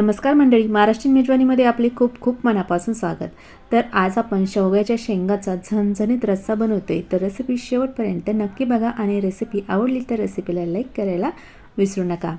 नमस्कार मंडळी महाराष्ट्रीयन मेजवानीमध्ये आपले खूप खूप मनापासून स्वागत. तर आज आपण शेवग्याच्या शेंगाचा झणझणीत रस्सा बनवतोय. तर रेसिपी शेवटपर्यंत नक्की बघा आणि रेसिपी आवडली तर रेसिपीला लाईक करायला विसरू नका.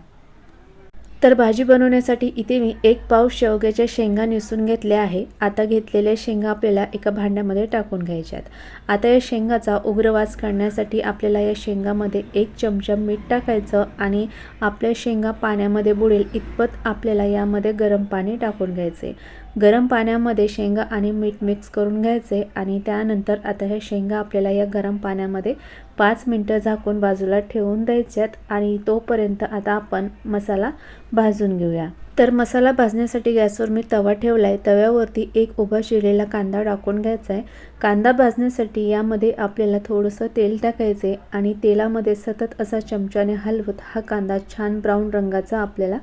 तर भाजी बनवण्यासाठी इथे मी एक पाव शेवग्याच्या शेंगा निसून घेतल्या आहे. आता घेतलेल्या शेंगा आपल्याला एका भांड्यामध्ये टाकून घ्यायच्यात. आता या शेंगाचा उग्रवास काढण्यासाठी आपल्याला या शेंगामध्ये एक चमचा मीठ टाकायचं आणि आपल्या शेंगा पाण्यामध्ये बुडेल इतपत आपल्याला यामध्ये गरम पाणी टाकून घ्यायचे. गरम पाण्यामध्ये शेंगा आणि मीठ मिक्स करून घ्यायचे आणि त्यानंतर आता ह्या शेंगा आपल्याला या गरम पाण्यामध्ये पाच मिनटं झाकून बाजूला ठेवून द्यायच्यात आणि तोपर्यंत आता आपण मसाला भाजून घेऊया. तर मसाला भाजण्यासाठी गॅसवर मी तवा ठेवला आहे तव्यावरती एक उभा शिरलेला कांदा टाकून घ्यायचा आहे. कांदा भाजण्यासाठी यामध्ये आपल्याला थोडंसं तेल टाकायचे आणि तेलामध्ये सतत असा चमच्याने हलवत हा कांदा छान ब्राऊन रंगाचा आपल्याला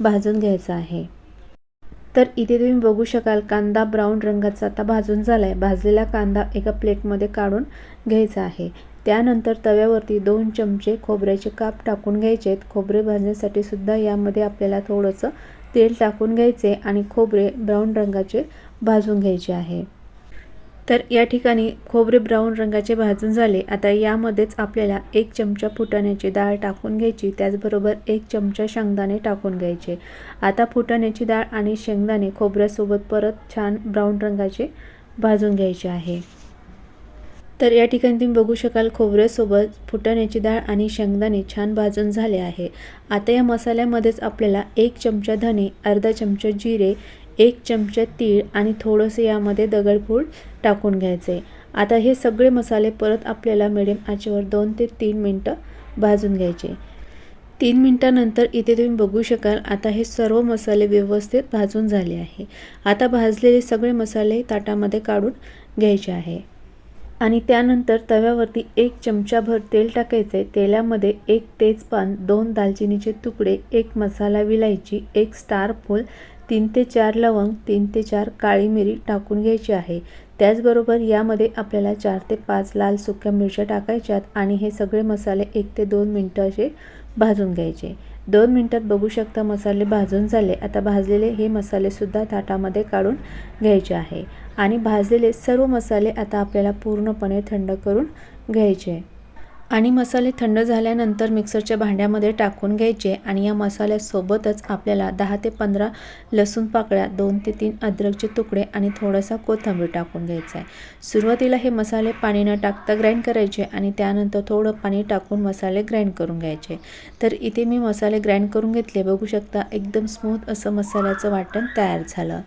भाजून घ्यायचा आहे. तर इथे तुम्ही बघू शकाल कांदा ब्राऊन रंगाचा आता भाजून झाला आहे भाजलेला कांदा एका प्लेटमध्ये काढून घ्यायचा आहे. त्यानंतर तव्यावरती दोन चमचे खोबऱ्याचे काप टाकून घ्यायचे. आहेत खोबरे भाजण्यासाठी सुद्धा यामध्ये आपल्याला थोडंसं तेल टाकून घ्यायचे आणि खोबरे ब्राऊन रंगाचे भाजून घ्यायचे आहे. तर या ठिकाणी खोबरे ब्राऊन रंगाचे भाजून झाले. आता यामध्येच आपल्याला एक चमचा फुटाण्याची डाळ टाकून घ्यायची. त्याचबरोबर एक चमचा शेंगदाणे टाकून घ्यायचे. आता फुटाण्याची डाळ आणि शेंगदाणे खोबऱ्यासोबत परत छान ब्राऊन रंगाचे भाजून घ्यायचे आहे. तर या ठिकाणी तुम्ही बघू शकाल खोबऱ्यासोबत फुटाण्याची डाळ आणि शेंगदाणे छान भाजून झाले आहे. आता या मसाल्यामध्येच आपल्याला एक चमचा धने अर्धा चमचा जिरे एक चमचा तीळ आणि थोडंसं यामध्ये दगडफूल टाकून घ्यायचे. आता हे सगळे मसाले परत आपल्याला मिडियम आचेवर दोन ते तीन मिनटं भाजून घ्यायचे. तीन मिनटानंतर इथे तुम्ही बघू शकाल आता हे सर्व मसाले व्यवस्थित भाजून झाले आहे. आता भाजलेले सगळे मसाले ताटामध्ये काढून घ्यायचे आहे. आणि त्यानंतर तव्यावरती एक चमचाभर तेल टाकायचे. तेलामध्ये एक तेजपान दोन दालचिनीचे तुकडे एक मसाला विलायची एक स्टार फूल तीन ते चार लवंग तीन ते चार काळी मिरी टाकून घ्यायची आहे. त्याचबरोबर यामध्ये आपल्याला चार ते पाच लाल सुक्या मिरच्या टाकायच्यात आणि हे सगळे मसाले एक ते दोन मिनटं असे भाजून घ्यायचे. दोन मिनटात बघू शकता मसाले भाजून झाले. आता भाजलेले हे मसालेसुद्धा ताटामध्ये काढून घ्यायचे आहे. आणि भाजलेले सर्व मसाले आता आपल्याला पूर्णपणे थंड करून घ्यायचे. आणि मसाले थंड झाल्यानंतर मिक्सरच्या भांड्यामध्ये टाकून घ्यायचे आणि या मसाल्यासोबतच आपल्याला दहा ते पंधरा लसूण पाकळ्या दोन ते तीन अद्रकचे तुकडे आणि थोडासा कोथिंबीर टाकून घ्यायचा आहे. सुरुवातीला हे मसाले पाणी न टाकता ग्राइंड करायचे आणि त्यानंतर थोडं पाणी टाकून मसाले ग्राइंड करून घ्यायचे. तर इथे मी मसाले ग्राइंड करून घेतले. बघू शकता एकदम स्मूथ असं मसाल्याचं वाटण तयार झालं.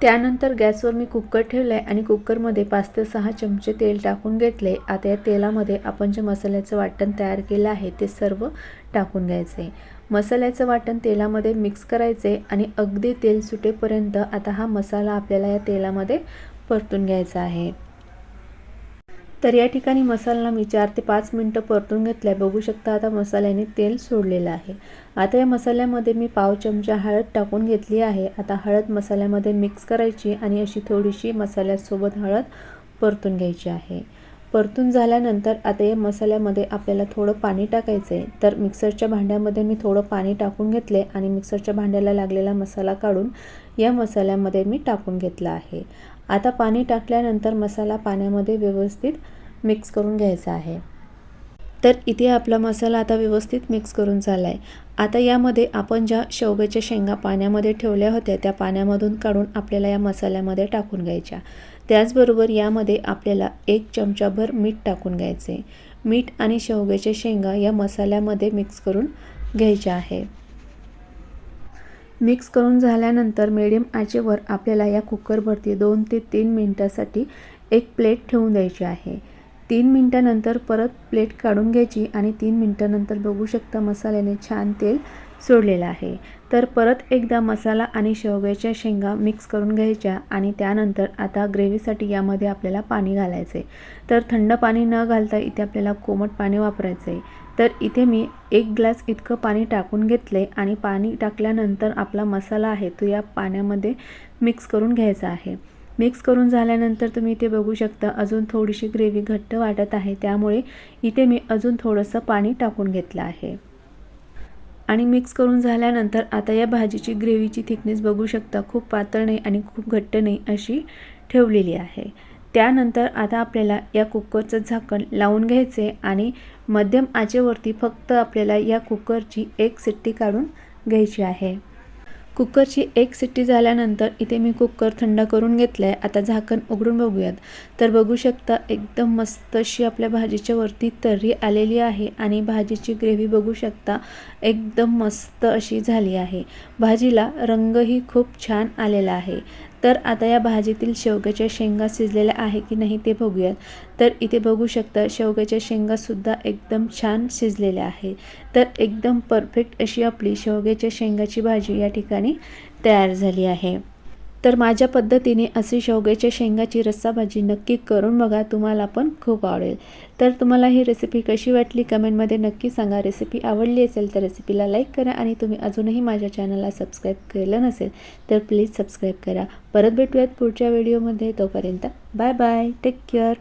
त्यानंतर गॅसवर मी कुकर ठेवलं आहे आणि कुकरमध्ये पाच ते सहा चमचे तेल टाकून घेतले आता या तेलामध्ये आपण जे मसाल्याचं वाटण तयार केलं आहे ते सर्व टाकून घ्यायचं आहे मसाल्याचं वाटण तेलामध्ये मिक्स करायचे आणि अगदी तेल सुटेपर्यंत आता हा मसाला आपल्याला या तेलामध्ये परतून घ्यायचा आहे. तर या ठिकाणी मसाला मी चार ते पाच मिनटं परतून घेतलं आहे बघू शकता आता मसाल्याने तेल सोडलेलं आहे. आता या मसाल्यामध्ये मी पाव चमचा हळद टाकून घेतली आहे. आता हळद मसाल्यामध्ये मिक्स करायची आणि अशी थोडीशी मसाल्यासोबत हळद परतून घ्यायची आहे. परतून झाल्यानंतर आता या मसाल्यामध्ये आपल्याला थोडं पाणी टाकायचं आहे तर मिक्सरच्या भांड्यामध्ये मी थोडं पाणी टाकून घेतले आणि मिक्सरच्या भांड्याला लागलेला मसाला काढून या मसाल्यामध्ये मी टाकून घेतला आहे. आता पाणी टाकल्यानंतर मसाला पाण्यामध्ये व्यवस्थित मिक्स करून घ्यायचा आहे. तर इथे आपला मसाला आता व्यवस्थित मिक्स करून झाला आहे आता यामध्ये आपण ज्या शेवग्याच्या शेंगा पाण्यामध्ये ठेवल्या होत्या त्या पाण्यामधून काढून आपल्याला या मसाल्यामध्ये टाकून घ्यायच्या. त्याचबरोबर यामध्ये आपल्याला एक चमचाभर मीठ टाकून घ्यायचे. मीठ आणि शेवग्याच्या शेंगा या मसाल्यामध्ये मिक्स करून घ्यायच्या आहे. मिक्स करून झाल्यानंतर मिडियम आचेवर आपल्याला या कुकरवरती दोन ते तीन मिनटासाठी एक प्लेट ठेवून द्यायची आहे. तीन मिनटानंतर परत प्लेट काढून घ्यायची आणि तीन मिनटानंतर बघू शकता मसाल्याने छान तेल सोडलेलं आहे. तर परत एकदा मसाला आणि शेवग्याच्या शेंगा मिक्स करून घ्यायच्या आणि त्यानंतर आता ग्रेव्हीसाठी यामध्ये आपल्याला पाणी घालायचं आहे तर थंड पाणी न घालता इथे आपल्याला कोमट पाणी वापरायचं आहे तर इथे मी एक ग्लास इतकं पाणी टाकून घेतलं आहे आणि पाणी टाकल्यानंतर आपला मसाला आहे तो या पाण्यामध्ये मिक्स करून घ्यायचा आहे. मिक्स करून झाल्यानंतर तुम्ही इथे बघू शकता अजून थोडीशी ग्रेव्ही घट्ट वाटत आहे. त्यामुळे इथे मी अजून थोडंसं पाणी टाकून घेतलं आहे. आणि मिक्स करून झाल्यानंतर आता या भाजीची ग्रेव्हीची थिकनेस बघू शकता खूप पातळ नाही आणि खूप घट्ट नाही अशी ठेवलेली आहे. त्यानंतर आता आपल्याला या कुकरचं झाकण लावून घ्यायचे आणि मध्यम आचेवरती फक्त आपल्याला या कुकरची एक सिट्टी काढून घ्यायची आहे. कुकरची एक सिट्टी झाल्यानंतर इथे मी कुकर थंड करून घेतलं आहे आता झाकण उघडून बघूयात. तर बघू शकता एकदम मस्त अशी आपल्या भाजीच्या वरती तर्री आलेली आहे आणि भाजीची ग्रेव्ही बघू शकता एकदम मस्त अशी झाली आहे. भाजीला रंगही खूप छान आलेला आहे. तर आता या भाजीतील शेवग्याच्या शेंगा शिजलेल्या आहे की नाही ते बघूयात. तर इथे बघू शकता शेवग्याच्या शेंगासुद्धा एकदम छान शिजलेल्या आहे तर एकदम परफेक्ट अशी आपली शेवग्याच्या शेंगाची भाजी या ठिकाणी तयार झाली आहे. तर माझ्या पद्धतीने अशी शेवग्याच्या शेंगाची रस्सा भाजी नक्की करून बघा तुम्हाला पण खूप आवडेल. तर तुम्हाला ही रेसिपी कशी वाटली कमेंटमध्ये नक्की सांगा. रेसिपी आवडली असेल तर रेसिपीला लाईक करा आणि तुम्ही अजूनही माझ्या चॅनलला सबस्क्राईब केलं नसेल तर प्लीज सबस्क्राईब करा. परत भेटूयात पुढच्या व्हिडिओमध्ये तोपर्यंत बाय बाय टेक केअर